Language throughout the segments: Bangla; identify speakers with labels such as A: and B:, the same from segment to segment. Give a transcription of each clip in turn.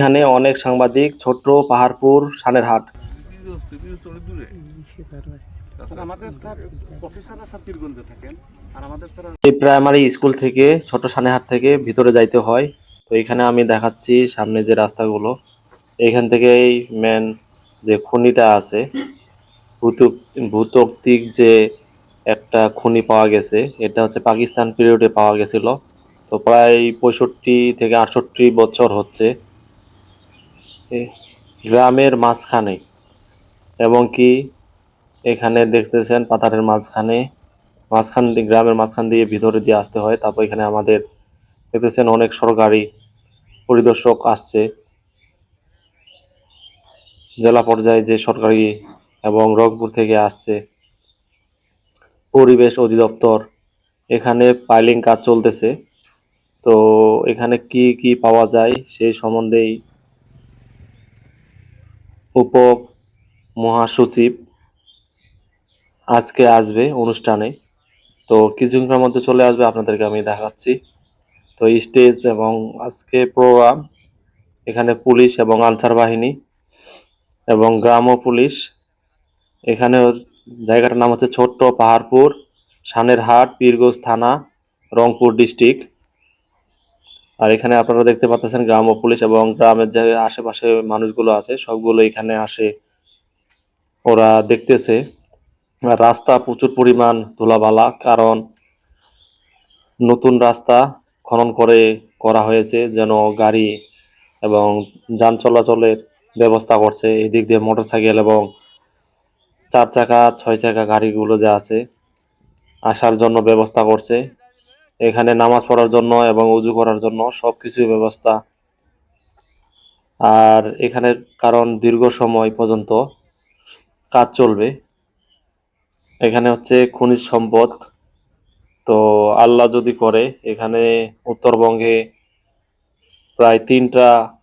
A: এখানে অনেক সাংবাদিক, ছোট্ট পাহাড়পুর সানের হাট এই প্রাইমারি স্কুল থেকে, ছোট সানেহাট থেকে ভিতরে যাইতে হয়। তো এখানে আমি দেখাচ্ছি সামনে যে রাস্তাগুলো। এইখান থেকেই মেন যে খনিটা আছে, ভূতুক ভূতাত্ত্বিক যে একটা খনি পাওয়া গেছে, এটা হচ্ছে পাকিস্তান পিরিয়ডে পাওয়া গেছিল। তো প্রায় পঁয়ষট্টি থেকে আটষট্টি বছর হচ্ছে। গ্রামের মাঝখানে। এবং কি এখানে দেখতেছেন পাথারের মাঝখানে, মাঝখান দিয়ে, গ্রামের মাঝখান দিয়ে ভিতরে দিয়ে আসতে হয়। তারপর এখানে আমাদের দেখতেছেন অনেক সরকারি পরিদর্শক আসছে। জেলা পর্যায়ে যে সরকারি এবং রংপুর থেকে আসছে পরিবেশ অধিদপ্তর, এখানে পাইলিং কাজ চলতেছে। তো এখানে কি কি পাওয়া যায় সেই সম্বন্ধেই উপ মহাসচিব আজকে আসবে অনুষ্ঠানে। তো কিছুক্ষণের মধ্যে চলে আসবে, আপনাদেরকে আমি দেখাচ্ছি। তো স্টেজ এবং আজকে প্রোগ্রাম, এখানে পুলিশ এবং আনসার বাহিনী এবং গ্রাম পুলিশ। এখানে জায়গাটার নাম হচ্ছে ছোট্ট পাহাড়পুর, সানের হাট, পীরগঞ্জ থানা, রংপুর ডিস্ট্রিক্ট। আর এখানে আপনারা দেখতে পাচ্ছেন গ্রাম পুলিশ এবং গ্রামের যে আশেপাশে মানুষগুলো আছে, সবগুলো এখানে আসে। ওরা দেখতেছে। রাস্তা প্রচুর পরিমাণ ধুলাবালা, কারণ নতুন রাস্তা খনন করে করা হয়েছে যেন গাড়ি এবং যান চলাচলের ব্যবস্থা করছে। এদিক দিয়ে মোটরসাইকেল এবং চার চাকা, ছয় চাকা গাড়িগুলো যে আছে, আসার জন্য ব্যবস্থা করছে। এখানে নামাজ পড়ার জন্য এবং উজু করার জন্য সব কিছুই ব্যবস্থা। আর এখানে কারণ দীর্ঘ সময় পর্যন্ত কাজ চলবে। এখানে হচ্ছে খনিজ সম্পদ। তো আল্লাহ যদি করে এখানে উত্তরবঙ্গে প্রায় তিনটা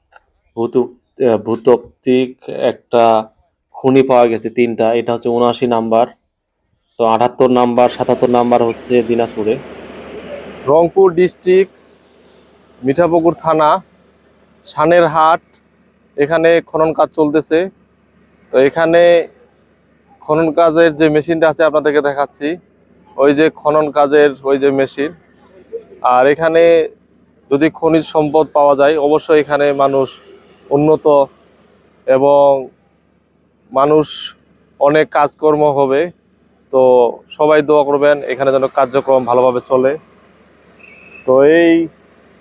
A: ভূতু- আহ, ভূতাত্ত্বিক একটা খনি পাওয়া গেছে তিনটা। এটা হচ্ছে উনআশি নাম্বার। তো আটাত্তর নাম্বার সাতাত্তর নাম্বার হচ্ছে দিনাজপুরে।
B: রংপুর ডিস্ট্রিক্ট, মিঠাপুকুর থানা সানের হাট এখানে খনন কাজ চলতেছে। তো এখানে খনন কাজের যে মেশিনটা আছে আপনাদেরকে দেখাচ্ছি, ওই যে খনন কাজের ওই যে মেশিন। আর এখানে যদি খনিজ সম্পদ পাওয়া যায়, অবশ্যই এখানে মানুষ উন্নত এবং মানুষ অনেক কাজকর্ম হবে। তো সবাই দোয়া করবেন, এখানে যেন কার্যক্রম ভালোভাবে চলে। তো এই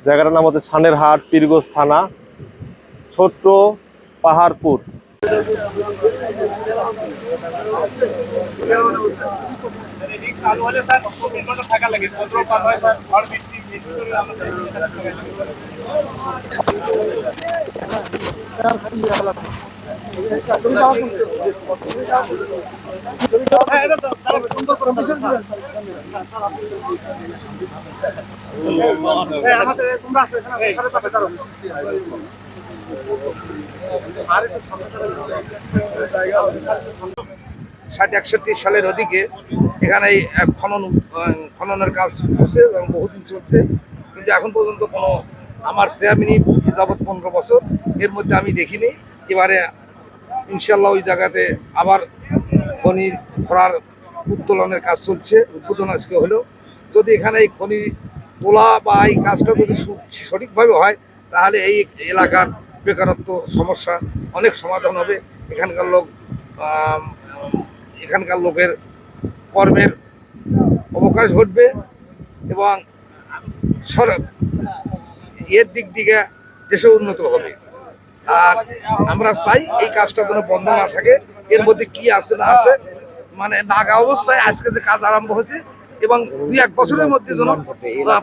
B: জায়গাটার নাম হচ্ছে ছানের হাট পীরগঞ্জ থানা ছোট্ট পাহাড়পুর।
C: ষাট, একষট্টি সালের ওদিকে এখানে খনন খননের কাজ চলছে এবং বহুদিন চলছে। কিন্তু এখন পর্যন্ত কোনো আমার সেয়ামিনি যাবৎ পনেরো বছর, এর মধ্যে আমি দেখিনি। এবারে ইনশাল্লাহ ওই জায়গাতে আবার খনি খরার উত্তোলনের কাজ চলছে, উদ্বোধন আজকে হলো। যদি এখানে এই খনি তোলা বা এই কাজটা যদি সঠিকভাবে হয়, তাহলে এই এলাকার বেকারত্ব সমস্যা অনেক সমাধান হবে। এখানকার লোক এখানকার লোকের কর্মের অবকাশ ঘটবে এবং সর, এর দিক থেকে দেশে উন্নত হবে। আর আমরা চাই এই কাজটা যেন বন্ধ না থাকে। এর মধ্যে কি আছে না আছে মানে নাগা অবস্থায় আজকে যে কাজ আরম্ভ হয়েছে এবং দুই এক বছরের মধ্যে যেন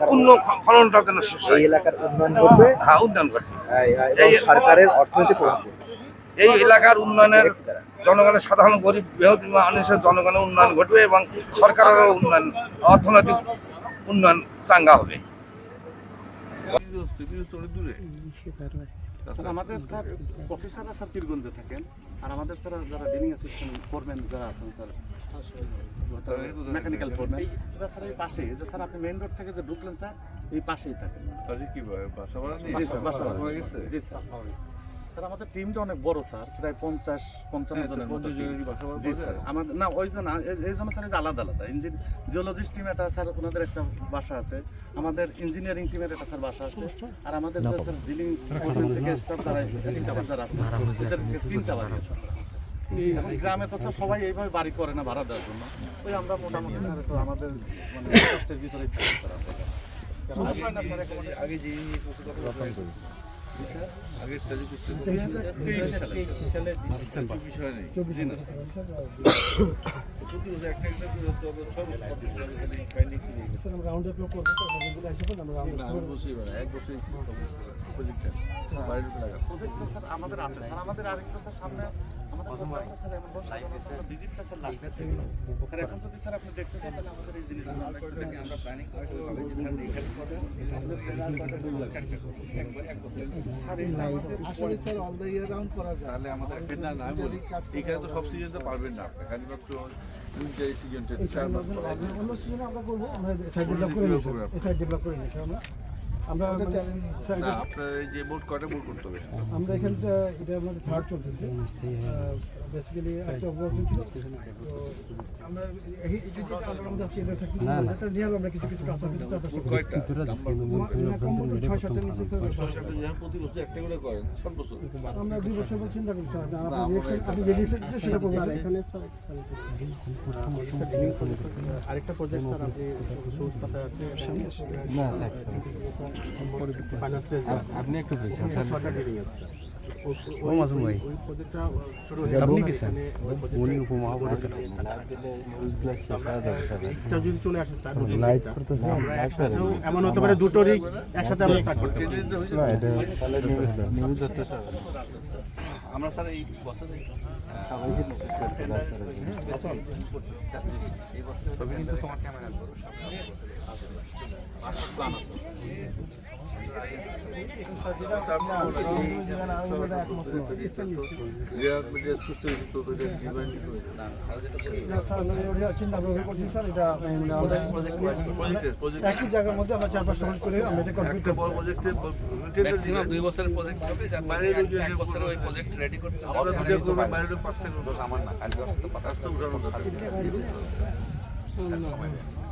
C: পূর্ণ খননটা যেন শেষ হয়।
D: এলাকার উন্নয়ন ঘটবে?
C: হ্যাঁ উন্নয়ন ঘটবে।
D: এই- সরকারের অর্থনৈতিক প্রভাব
C: এই এলাকার উন্নয়নের জনগণের সাধারণ গরিব বৃহৎ মানুষের জনগণের উন্নয়ন ঘটবে এবং সরকারেরও উন্নয়ন অর্থনৈতিক উন্নয়ন চাঙ্গা হবে।
E: আমাদের স্যার প্রফেসররা স্যার পীরগঞ্জে থাকেন। আর আমাদের স্যার যারা ডিলিং অ্যাসিস্ট্যান্ট ফোরম্যান যারা আছেন স্যার মেকানিক্যাল ফোরম্যান এরা স্যার এই পাশে যে স্যার আপনি মেইন রোড থেকে যে ঢুকলেন স্যার এই পাশেই থাকেন। জি স্যার বাসা জি স্যার। স্যার আমাদের টিমটা অনেক বড় স্যার প্রায় পঞ্চাশ পঞ্চান্ন জনের মতো জি স্যার আমাদের না ওই জন্য এই- এই জন্য স্যার আলাদা আলাদা ইঞ্জিন জিওলজিস্ট টিম একটা স্যার ওনাদের একটা বাসা আছে আমাদের ইঞ্জিনিয়ারিং টিমের একটা স্যার বাসা আছে আর আমাদের স্যার ডিলিং থেকে স্টাফ যারা তিনটা গ্রামে তো স্যার সবাই এইভাবে বাড়ি করে না ভাড়া দেওয়ার জন্য ওই আমরা মোটামুটি স্যার তো আমাদের মানে কষ্টের হয় না স্যার
F: আগে যে
E: আমাদের আছে স্যার আমাদের আরেকটা স্যার সামনে এখন যদি স্যার আপনি দেখতে চান তাহলে আমাদের এই জিনিসগুলো আমরা একটু দেখি আমরা প্ল্যানিং করে হবে যে ধান এখানে স্যার এই আমাদের
G: আসলে sir all the year round করা যায়
F: তাহলে আমাদের একটা না না বলি এখানে তো সব সিজনটা পারবেন না সিজনটা
H: সিজনে আমরা করব আমরা সাইড ডেভেলপ করে নিই এই সাইড ডেভেলপ করে নিই আমরা আমরা মানে- স্যার,
F: না
H: এটা-
F: আপনার যে বোর্ড কটা বোর্ড করতে হবে?
H: আমরা এখানটা এটা আমাদের থার্ড চলতেছে। বেসিক্যালি একটা অপারেশন ছিল। তো আমরা এই এই যে আমরা আমাদের আজকে এটা সাকসেস এটা নিয়ে আমরা কিছু কিছু কাজ করতে চাচ্ছি
F: কয়টা? নাম্বার
H: কমপক্ষে ছয় সাতটা নিচে স্যার
F: ছয় সাতটা প্রতি বছর একটা করে করেন সাত বছর।
H: আমরা দুই বছর পর চিন্তা করছি স্যার আপনি রিয়েকশন আপনি যে রিয়েকশন দিচ্ছেন সেটা করব আর এখানে স্যার আরেকটা প্রজেক্ট স্যার আপনি সবুজ পাতা আছে? না আপনি একটু আপনি কি স্যার উনি উপমহাপরিচালক এমন হতে পারে দুটোরই একসাথে আমরা স্টার্ট করতে
F: আমরা স্যার এই বছরে ছবি কিন্তু তোমার ক্যামেরা
H: চিন্তা ভাবনা করছি স্যার এটা মানে আমাদের একই জায়গার মধ্যে আমরা চার পাঁচটা মিনিট করে আমরা এটা কমপ্লিট
I: ম্যাক্সিমাম দুই বছরের প্রজেক্ট হবে যার মধ্যে এক- এক ওই প্রজেক্ট রেডি করতে হবে
F: আমরা দুটো করব বাইরে পাঁচটা করব আমার না কালকে পাঁচটা উঠানো দরকার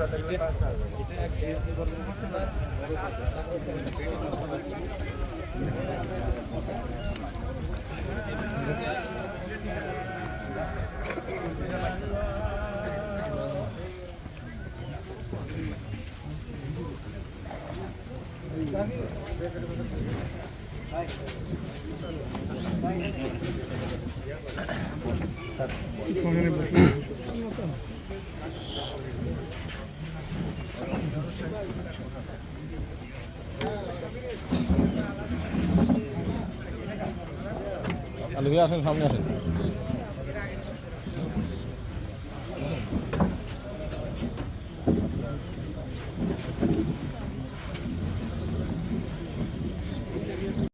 H: Sir.
J: আসেন সামনে আসেন।